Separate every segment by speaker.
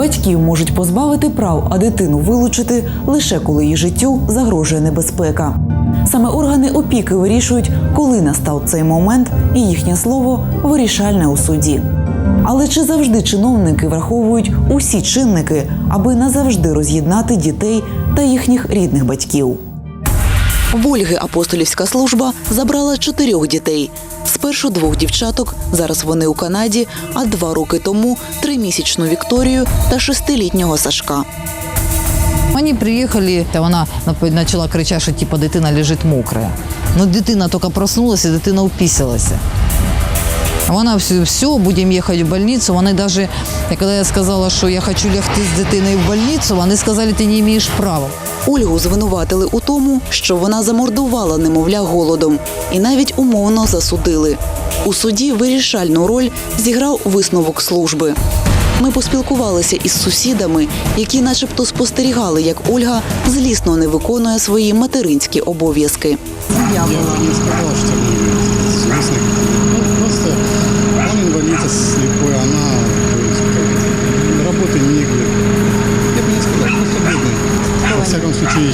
Speaker 1: Батьків можуть позбавити прав, а дитину вилучити лише коли її життю загрожує небезпека. Саме органи опіки вирішують, коли настав цей момент, і їхнє слово вирішальне у суді. Але чи завжди чиновники враховують усі чинники, аби назавжди роз'єднати дітей та їхніх рідних батьків? В Ольги апостолівська служба забрала чотирьох дітей. Спершу двох дівчаток, зараз вони у Канаді, а два роки тому тримісячну Вікторію та шестилітнього Сашка.
Speaker 2: Мені приїхали, та вона почала кричати, що типу, дитина лежить мокра. Ну, дитина тільки проснулася, дитина упісилася. Вона все, все, будемо їхати в больницю. Вони навіть, коли я сказала, що я хочу лягти з дитиною в больницю, вони сказали, ти не маєш права.
Speaker 1: Ольгу звинуватили у тому, що вона замордувала немовля голодом і навіть умовно засудили. У суді вирішальну роль зіграв висновок служби. Ми поспілкувалися із сусідами, які, начебто, спостерігали, як Ольга злісно не виконує свої материнські обов'язки.
Speaker 3: Я бы не сказала, что злостный. Ну, просто он инвалид, слепой, она то есть, как, работы негде. Я бы не сказал, просто бедный. Во всяком случае,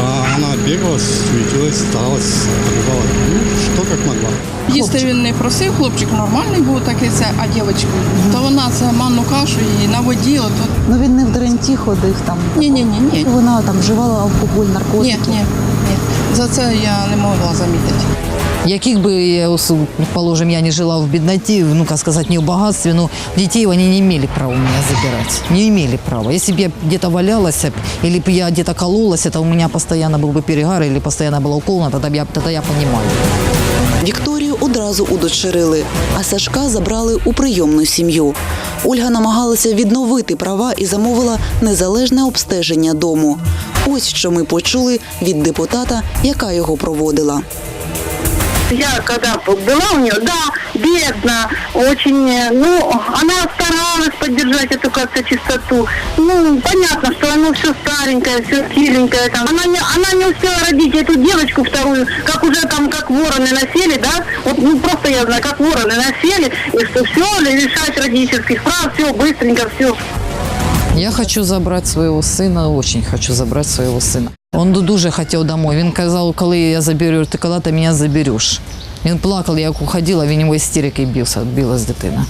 Speaker 3: а, она бегала, суетилась, старалась, побывала, ну, что как могла.
Speaker 4: Їсти він не просив, хлопчик нормальний був такий це, а дівчинка, то вона це манну кашу і на воді. Ото...
Speaker 5: Ну він не в Деренті ходив там.
Speaker 4: Ні, ні, ні, ні.
Speaker 5: Вона там вживала алкоголь,
Speaker 4: Ні,
Speaker 5: наркотики.
Speaker 4: ні, ні. За це я не могла замітити.
Speaker 2: Яких бы, я, ус- предположим, я не жила в бедноте, ну, как сказать, не в богатстве, но детей они не имели права у меня забирать. Не имели права. Если бы я где-то валялась, или бы я где-то кололась, это у меня постоянно был бы перегар, или постоянно была уколона, тогда, б я, тогда я понимаю.
Speaker 1: Вікторію одразу удочерили, а Сашка забрали у прийомну сім'ю. Ольга намагалася відновити права і замовила незалежне обстеження дому. Ось що ми почули від депутата, яка його проводила.
Speaker 6: Я когда была у нее, да, бедно, очень, э, ну, она старалась поддержать эту как-то чистоту. Ну, понятно, что оно все старенькое, все хиленькое там. Она не, она не успела родить эту девочку вторую, как уже там, как вороны насели, да, вот, ну, просто я знаю, как вороны насели, и что все, лишать родительских прав, все, быстренько, все.
Speaker 2: Я хочу забрати свого сина, очень хочу забрати свого сина. Он дуже хотів домой. Він казав, коли я заберу, ти коли ти мене забереш. Він плакав, як уходила, він його істерики бився, билась дитина.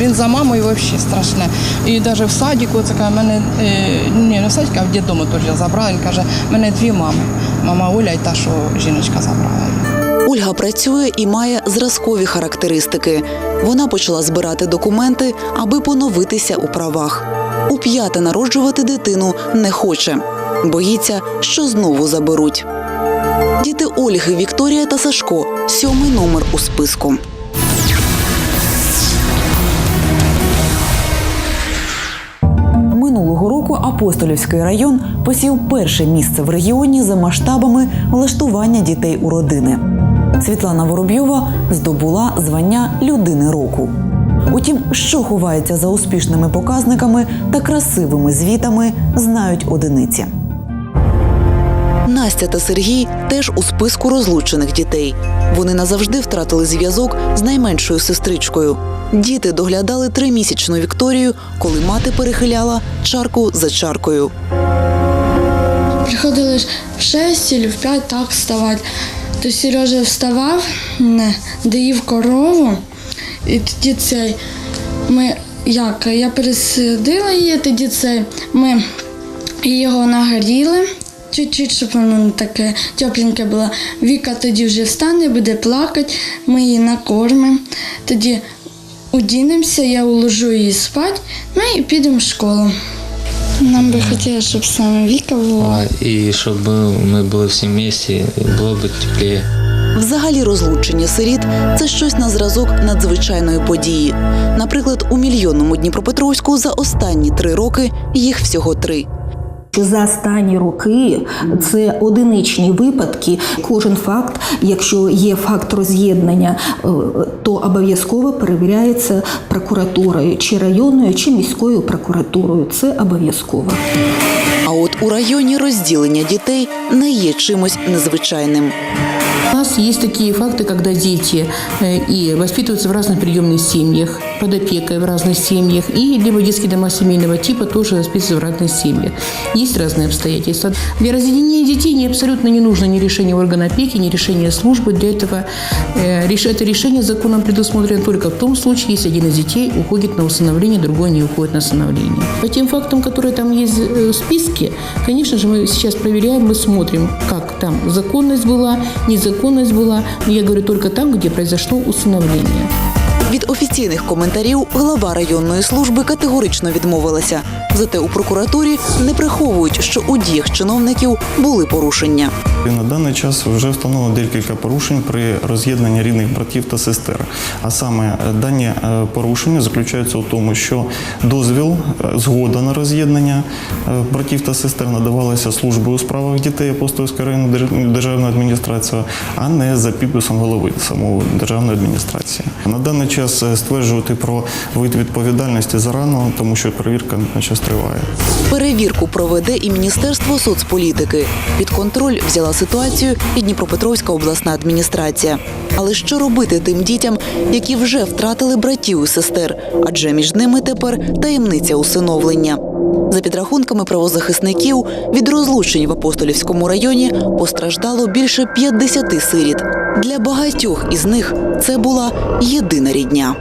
Speaker 4: Він за мамою взагалі страшне. І навіть в садіку, це каже, мене е, ні, не в садіку, а в дитдому теж я забрала. Він каже, мене дві мами. Мама Оля і та, що жіночка забрала.
Speaker 1: Ольга працює і має зразкові характеристики. Вона почала збирати документи, аби поновитися у правах. У п'яте народжувати дитину не хоче. Боїться, що знову заберуть. Діти Ольги, Вікторія та Сашко сьомий номер у списку. Минулого року Апостолівський район посів перше місце в регіоні за масштабами влаштування дітей у родини. Світлана Воробйова здобула звання людини року. Утім, що ховається за успішними показниками та красивими звітами, знають одиниці. Настя та Сергій теж у списку розлучених дітей. Вони назавжди втратили зв'язок з найменшою сестричкою. Діти доглядали тримісячну Вікторію, коли мати перехиляла чарку за чаркою.
Speaker 7: Приходили в 6 чи в 5 так вставати. То Сережа вставав, доїв корову, і тоді цей ми як я пересадила її, тоді цей ми його нагоріли. Чуть-чуть, щоб воно таке тепленьке було. Віка тоді вже встане, буде плакати, ми її накормимо. Тоді одінемося, я уложу її спати, ну і підемо в школу. Нам би хотілося, щоб саме Віка була.
Speaker 8: А, І щоб ми були всі місті, було б тепліше.
Speaker 1: Взагалі, розлучення сиріт це щось на зразок надзвичайної події. Наприклад, у мільйонному Дніпропетровську за останні три роки їх всього три.
Speaker 9: Що за останні роки це одиничні випадки. Кожен факт, якщо є факт роз'єднання, е, то обов'язково перевіряється прокуратурою, чи районною, чи міською прокуратурою. Це обов'язково.
Speaker 1: А от у районі розділення дітей не є чимось незвичайним.
Speaker 10: Есть такие факты, когда дети э, и воспитываются в разных приемных семьях, под опекой в разных семьях, и либо детские дома семейного типа тоже воспитываются в разных семьях. Есть разные обстоятельства. Для разъединения детей не абсолютно не нужно ни решение органа опеки, ни решение службы. Для этого э, это решение законом предусмотрено только в том случае, если один из детей уходит на усыновление, другой не уходит на усыновление. По тем фактам, которые там есть э, в списке, конечно же, мы сейчас проверяем, мы смотрим, как там законность была, незаконность была. Но я говорю только там, где произошло усыновление.
Speaker 1: Від офіційних коментарів глава районної служби категорично відмовилася. Зате у прокуратурі не приховують, що у діях чиновників були порушення.
Speaker 11: На даний час вже встановлено декілька порушень при роз'єднанні рідних братів та сестер. А саме е, дані е, порушення заключаються у тому, що дозвіл, е, згода на роз'єднання братів та сестер надавалася службою у справах дітей Апостольської районної держ- державної адміністрації, а не за підписом голови самої державної адміністрації. На даний час е, стверджувати про вид відповідальності зарано, тому що перевірка на час триває.
Speaker 1: Перевірку проведе і Міністерство соцполітики. Під контроль взяла ситуацію і Дніпропетровська обласна адміністрація. Але що робити тим дітям, які вже втратили братів і сестер? Адже між ними тепер таємниця усиновлення. За підрахунками правозахисників, від розлучень в Апостолівському районі постраждало більше 50 сиріт. Для багатьох із них це була єдина рідня.